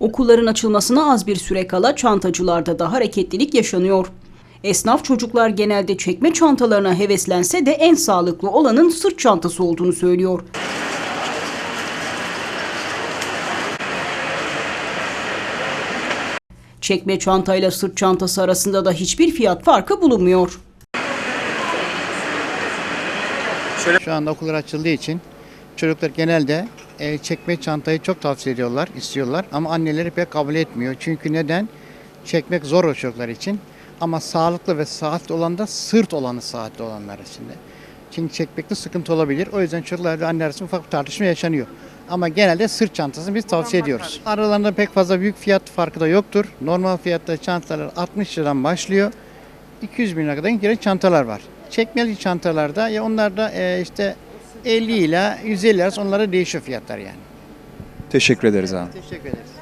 Okulların açılmasına az bir süre kala çantacılarda da hareketlilik yaşanıyor. Esnaf çocuklar genelde çekme çantalarına heveslense de en sağlıklı olanın sırt çantası olduğunu söylüyor. Çekme çantayla sırt çantası arasında da hiçbir fiyat farkı bulunmuyor. Şu anda okullar açıldığı için çocuklar genelde e, çekme çantayı çok tavsiye ediyorlar, istiyorlar. Ama anneleri pek kabul etmiyor. Çünkü neden? Çekmek zor o çocuklar için. Ama sağlıklı ve sıhhatli olan da sırt olanı sıhhatli olanlar içinde. Çünkü çekmekte sıkıntı olabilir. O yüzden çocuklar ve anne arasında ufak bir tartışma yaşanıyor. Ama genelde sırt çantasını biz tavsiye ediyoruz. Aralarında pek fazla büyük fiyat farkı da yoktur. Normal fiyatta çantalar 60 liradan başlıyor. 200 bin lira kadar giren çantalar var. Çekmeli çantalarda ya onlar da e, işte 50 ile 150 arası onlara değişiyor fiyatlar yani. Teşekkür ederiz abi. Teşekkür ederiz.